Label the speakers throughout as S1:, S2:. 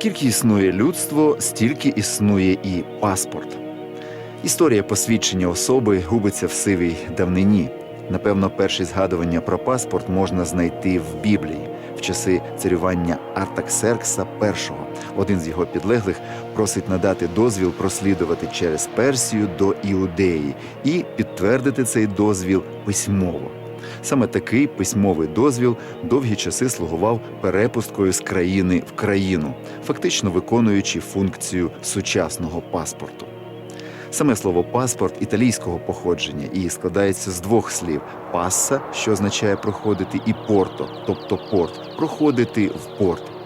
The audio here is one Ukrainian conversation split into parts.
S1: Скільки існує людство, стільки існує і паспорт. Історія посвідчення особи губиться в сивій давнині. Напевно, перші згадування про паспорт можна знайти в Біблії в часи царювання Артаксеркса І. Один з його підлеглих просить надати дозвіл прослідувати через Персію до Іудеї і підтвердити цей дозвіл письмово. Саме такий письмовий дозвіл довгі часи слугував перепусткою з країни в країну, фактично виконуючи функцію сучасного паспорту. Саме слово паспорт італійського походження і складається з двох слів: пасса, що означає проходити, і порто, тобто порт, проходити в порт.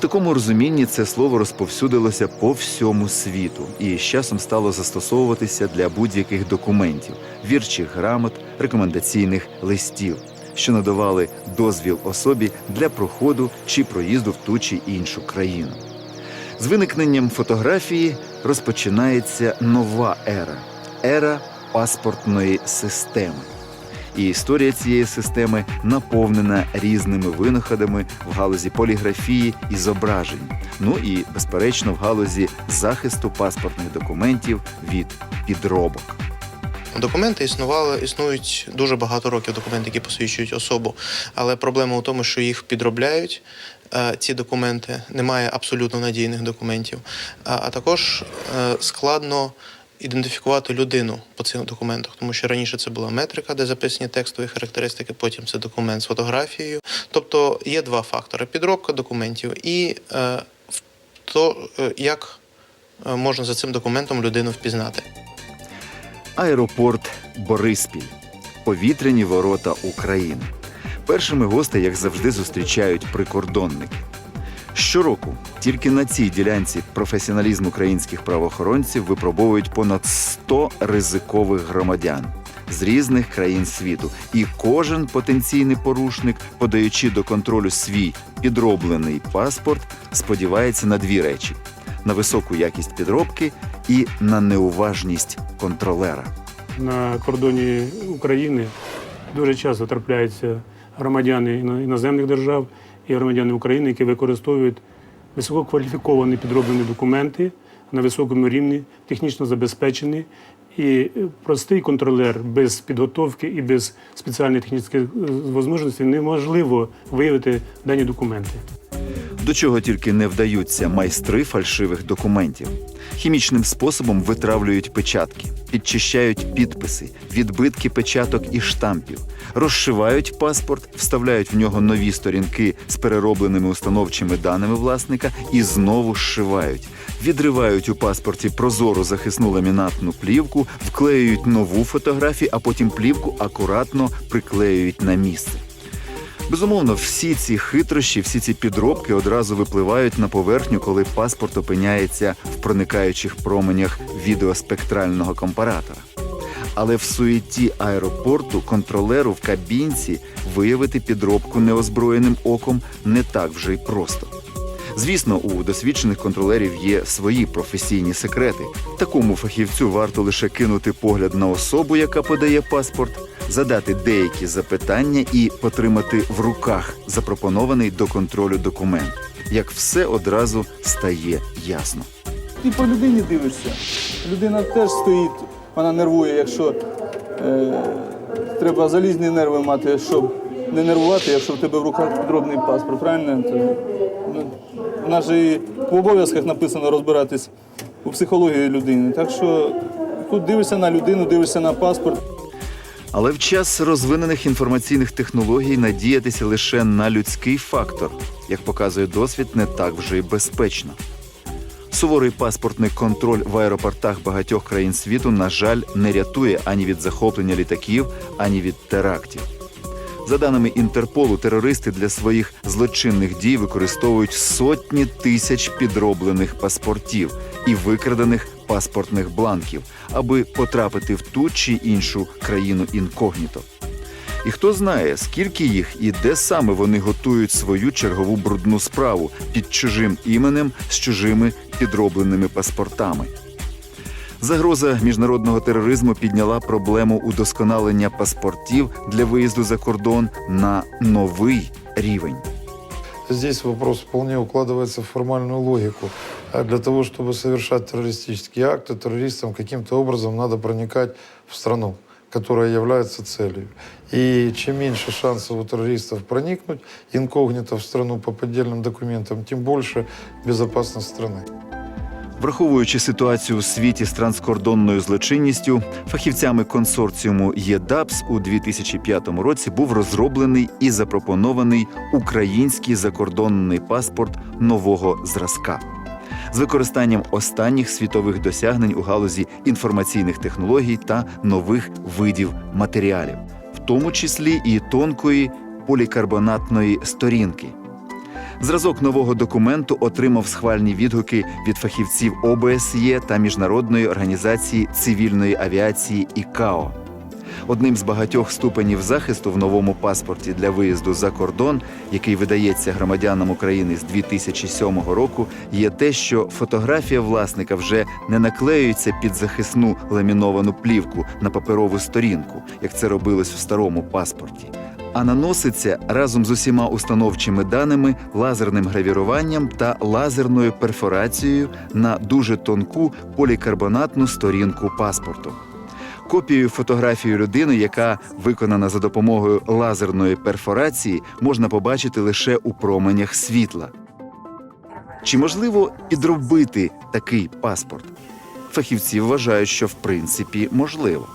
S1: Такому розумінні це слово розповсюдилося по всьому світу і з часом стало застосовуватися для будь-яких документів, вірчих грамот, рекомендаційних листів, що надавали дозвіл особі для проходу чи проїзду в ту чи іншу країну. З виникненням фотографії розпочинається нова ера ера паспортної системи. І історія цієї системи наповнена різними винаходами в галузі поліграфії і зображень. Ну і, безперечно, в галузі захисту паспортних документів від підробок.
S2: Документи існували, існують дуже багато років документи, які посвідчують особу. Але проблема у тому, що їх підробляють. е, Ці документи немає абсолютно надійних документів. А, також е, складно ідентифікувати людину по цих документах, тому що раніше це була метрика, де записані текстові характеристики, потім це документ з фотографією. Тобто є два фактори: підробка документів і е, то, е, як е, можна за цим документом людину впізнати.
S1: Аеропорт Бориспіль, повітряні ворота України. Першими гостей, як завжди, зустрічають прикордонники. Щороку тільки на цій ділянці професіоналізм українських правоохоронців випробовують понад 100 ризикових громадян з різних країн світу, і кожен потенційний порушник, подаючи до контролю свій підроблений паспорт, сподівається на дві речі: на високу якість підробки і на неуважність контролера.
S3: на кордоні України дуже часто трапляються громадяни іно- іноземних держав і громадяни України, які використовують висококваліфіковані підроблені документи на високому рівні, технічно забезпечені. І е, простий контролер без підготовки і без спеціальних технічних е, можливостей неможливо виявити дані документи.
S1: До чого тільки не вдаються майстри фальшивих документів. Хімічним способом витравлюють печатки, підчищають підписи, відбитки печаток і штампів, розшивають паспорт, вставляють в нього нові сторінки з переробленими установчими даними власника і знову зшивають. Відривають у паспорті прозору захисну ламінатну плівку, вклеюють нову фотографію, а потім плівку акуратно приклеюють на місце. Безумовно, всі ці хитрощі, всі ці підробки одразу випливають на поверхню, коли паспорт опиняється в проникаючих променях відеоспектрального компаратора. Але в суеті аеропорту контролеру в кабінці виявити підробку неозброєним оком не так вже й просто. Звісно, у досвідчених контролерів є свої професійні секрети. Такому фахівцю варто лише кинути погляд на особу, яка подає паспорт, задати деякі запитання і потримати в руках запропонований до контролю документ. Як все одразу стає ясно.
S4: Ти по людині дивишся. Людина теж стоїть, вона нервує, якщо е, треба залізні нерви мати, щоб не нервувати, якщо в тебе в руках підробний паспорт, правильно? То, ну, у нас же в обов'язках написано розбиратись у психології людини. Так що тут дивишся на людину, дивишся на паспорт.
S1: Але в час розвинених інформаційних технологій надіятися лише на людський фактор, як показує досвід, не так вже й безпечно. Суворий паспортний контроль в аеропортах багатьох країн світу, на жаль, не рятує ані від захоплення літаків, ані від терактів. За даними Інтерполу, терористи для своїх злочинних дій використовують сотні тисяч підроблених паспортів і викрадених паспортних бланків, аби потрапити в ту чи іншу країну інкогніто. І хто знає, скільки їх і де саме вони готують свою чергову брудну справу під чужим іменем з чужими підробленими паспортами. Загроза міжнародного тероризму підняла проблему удосконалення паспортів для виїзду за кордон на новий рівень.
S5: здесь вопрос вполне укладывается в формальную логику. А Для того, чтобы совершать террористические акты, террористам каким-то образом надо проникать в страну, которая является целью. И чем меньше шансов у террористов проникнуть инкогнито в страну по поддельным документам, тем больше безопасность страны.
S1: Враховуючи ситуацію у світі з транскордонною злочинністю, фахівцями консорціуму ЄДАПС у 2005 році був розроблений і запропонований український закордонний паспорт нового зразка з використанням останніх світових досягнень у галузі інформаційних технологій та нових видів матеріалів, в тому числі і тонкої полікарбонатної сторінки. Зразок нового документу отримав схвальні відгуки від фахівців ОБСЄ та Міжнародної організації цивільної авіації ІКАО. Одним з багатьох ступенів захисту в новому паспорті для виїзду за кордон, який видається громадянам України з 2007 року, є те, що фотографія власника вже не наклеюється під захисну ламіновану плівку на паперову сторінку, як це робилось в старому паспорті а наноситься разом з усіма установчими даними, лазерним гравіруванням та лазерною перфорацією на дуже тонку полікарбонатну сторінку паспорту. Копію фотографії людини, яка виконана за допомогою лазерної перфорації, можна побачити лише у променях світла. Чи можливо підробити такий паспорт? Фахівці вважають, що в принципі можливо.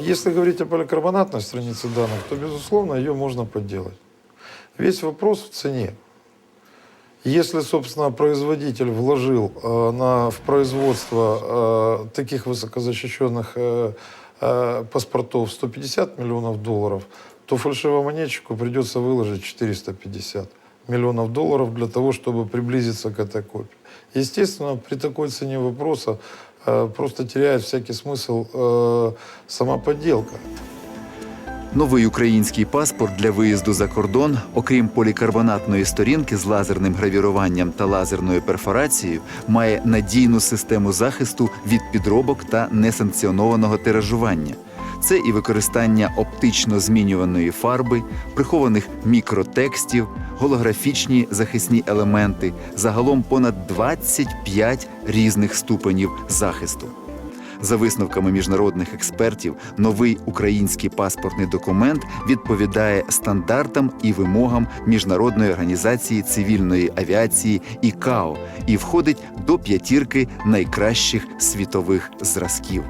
S5: Если говорить о поликарбонатной странице данных, то, безусловно, ее можно подделать. Весь вопрос в цене. Если, собственно, производитель вложил э, на, в производство э, таких высокозащищенных э, э, паспортов 150 миллионов долларов, то фальшивомонетчику придется выложить 450 миллионов долларов для того, чтобы приблизиться к этой копии. Естественно, при такой цене вопроса э, просто теряет всякий смысл э, сама подделка.
S1: Новий український паспорт для виїзду за кордон, окрім полікарбонатної сторінки з лазерним гравіруванням та лазерною перфорацією, має надійну систему захисту від підробок та несанкціонованого тиражування. Це і використання оптично змінюваної фарби, прихованих мікротекстів, голографічні захисні елементи, загалом понад 25 різних ступенів захисту. За висновками міжнародних експертів, новий український паспортний документ відповідає стандартам і вимогам Міжнародної організації цивільної авіації ІКАО і входить до п'ятірки найкращих світових зразків.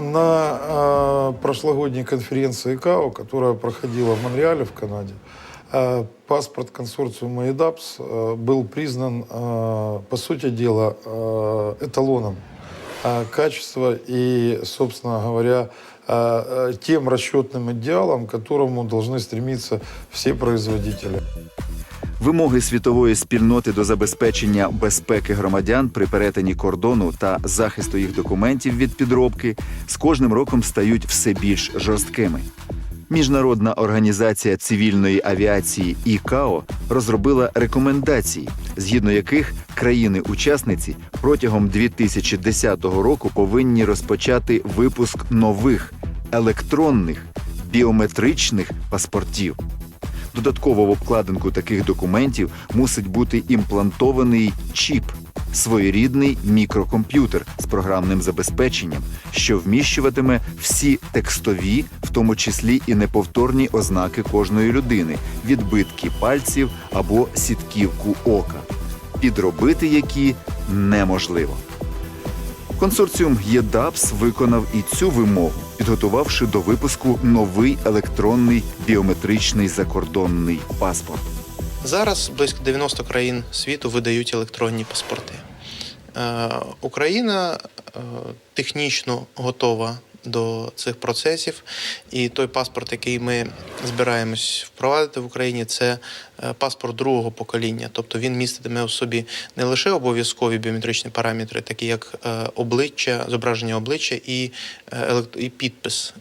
S5: На э, прошлогодней конференции ИКАО, которая проходила в Монреале в Канаде, э, паспорт консорциума EDAPS э, был признан, э, по сути дела, э, эталоном э, качества и, собственно говоря, э, э, тем расчетным идеалом, к которому должны стремиться все производители.
S1: Вимоги світової спільноти до забезпечення безпеки громадян при перетині кордону та захисту їх документів від підробки з кожним роком стають все більш жорсткими. Міжнародна організація цивільної авіації ІКАО розробила рекомендації, згідно яких країни-учасниці протягом 2010 року повинні розпочати випуск нових електронних біометричних паспортів. Додатково в обкладинку таких документів мусить бути імплантований чіп, своєрідний мікрокомп'ютер з програмним забезпеченням, що вміщуватиме всі текстові, в тому числі і неповторні ознаки кожної людини, відбитки пальців або сітківку ока, підробити які неможливо. Консорціум ЄДАПС виконав і цю вимогу, підготувавши до випуску новий електронний біометричний закордонний паспорт.
S2: Зараз близько 90 країн світу видають електронні паспорти. Е, Україна е, технічно готова до цих процесів, і той паспорт, який ми збираємось впровадити в Україні, це е, паспорт другого покоління. Тобто він міститиме у собі не лише обов'язкові біометричні параметри, такі як е, обличчя, зображення обличчя і, е, підпис,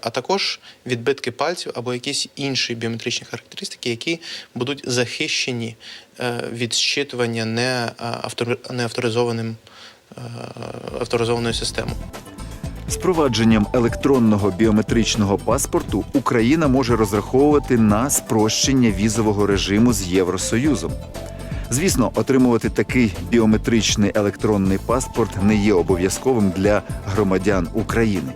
S2: а також відбитки пальців або якісь інші біометричні характеристики, які будуть захищені від е, неавторизованим авторизованою системою.
S1: Впровадженням електронного біометричного паспорту Україна може розраховувати на спрощення візового режиму з Євросоюзом. Звісно, отримувати такий біометричний електронний паспорт не є обов'язковим для громадян України.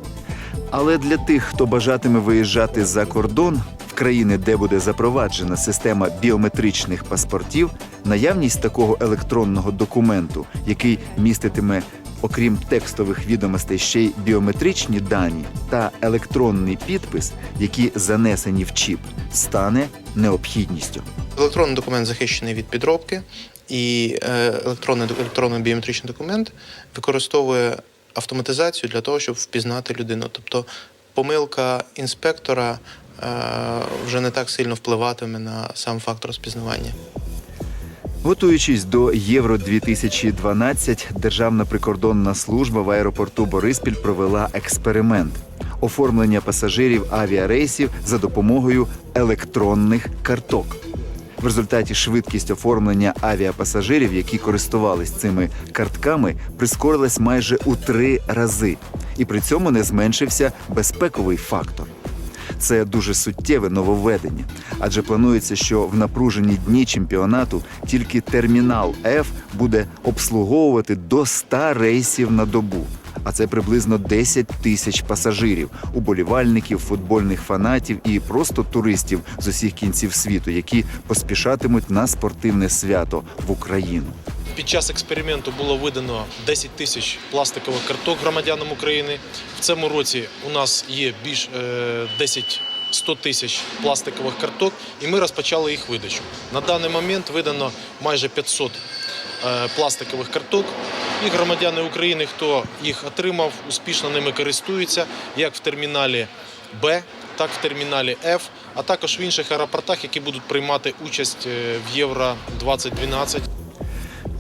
S1: Але для тих, хто бажатиме виїжджати за кордон в країни, де буде запроваджена система біометричних паспортів, наявність такого електронного документу, який міститиме, окрім текстових відомостей, ще й біометричні дані та електронний підпис, які занесені в чіп, стане необхідністю.
S2: Електронний документ захищений від підробки, і е, електронний електронний біометричний документ використовує автоматизацію для того, щоб впізнати людину. Тобто помилка інспектора е, вже не так сильно впливатиме на сам факт розпізнавання.
S1: Готуючись до Євро 2012 Державна прикордонна служба в аеропорту Бориспіль провела експеримент оформлення пасажирів авіарейсів за допомогою електронних карток. В результаті швидкість оформлення авіапасажирів, які користувались цими картками, прискорилась майже у три рази, і при цьому не зменшився безпековий фактор. Це дуже суттєве нововведення, адже планується, що в напружені дні чемпіонату тільки термінал F буде обслуговувати до 100 рейсів на добу. А це приблизно 10 тисяч пасажирів, уболівальників, футбольних фанатів і просто туристів з усіх кінців світу, які поспішатимуть на спортивне свято в Україну.
S6: Під час експерименту було видано 10 тисяч пластикових карток громадянам України. В цьому році у нас є більш е, 10 100 тисяч пластикових карток, і ми розпочали їх видачу. На даний момент видано майже 500 е, пластикових карток. І громадяни України, хто їх отримав, успішно ними користуються як в терміналі Б, так в терміналі F, а також в інших аеропортах, які будуть приймати участь е, в Євро 2012.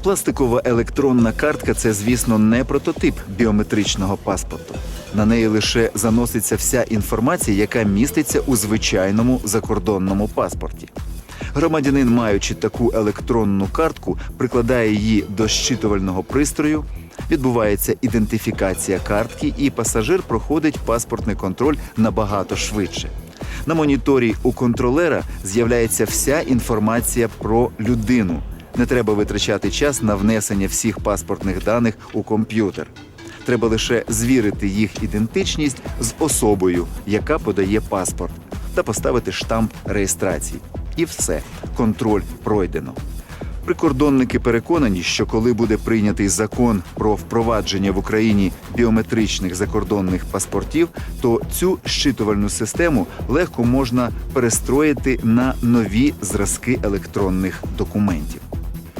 S1: Пластикова електронна картка це, звісно, не прототип біометричного паспорту. На неї лише заноситься вся інформація, яка міститься у звичайному закордонному паспорті. Громадянин, маючи таку електронну картку, прикладає її до щитувального пристрою. Відбувається ідентифікація картки, і пасажир проходить паспортний контроль набагато швидше. На моніторі у контролера з'являється вся інформація про людину. Не треба витрачати час на внесення всіх паспортних даних у комп'ютер. Треба лише звірити їх ідентичність з особою, яка подає паспорт, та поставити штамп реєстрації. І все, контроль пройдено. Прикордонники переконані, що коли буде прийнятий закон про впровадження в Україні біометричних закордонних паспортів, то цю щитувальну систему легко можна перестроїти на нові зразки електронних документів.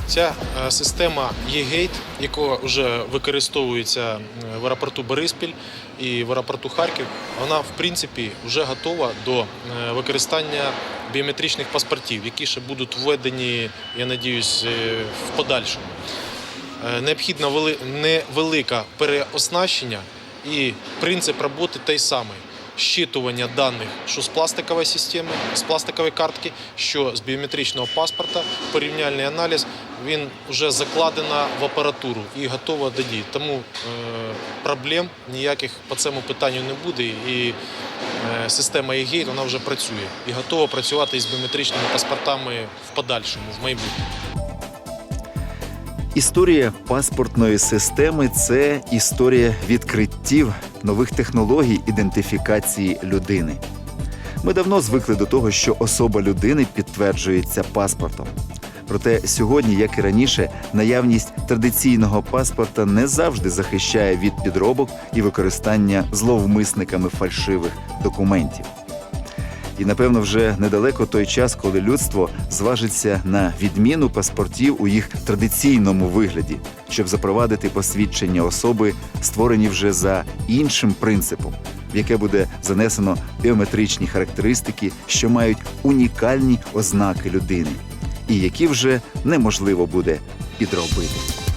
S6: Ця е, система e-Gate, яка вже використовується е, в аеропорту Бориспіль і в аеропорту Харків, вона в принципі вже готова до е, використання біометричних паспортів, які ще будуть введені, я надіюсь, е, в подальшому. необхідна Необхідно вели- невелике переоснащення і принцип роботи той самий. Щитування даних, що з пластикової системи, з пластикової картки, що з біометричного паспорта, порівняльний аналіз, він вже закладено в апаратуру і готово до дій. Тому е, проблем ніяких по цьому питанню не буде. І е, система e вона вже працює і готова працювати із біометричними паспортами в подальшому, в майбутньому.
S1: Історія паспортної системи це історія відкриттів нових технологій ідентифікації людини. Ми давно звикли до того, що особа людини підтверджується паспортом. Проте сьогодні, як і раніше, наявність традиційного паспорта не завжди захищає від підробок і використання зловмисниками фальшивих документів. І напевно вже недалеко той час, коли людство зважиться на відміну паспортів у їх традиційному вигляді, щоб запровадити посвідчення особи, створені вже за іншим принципом, в яке буде занесено біометричні характеристики, що мають унікальні ознаки людини, і які вже неможливо буде підробити.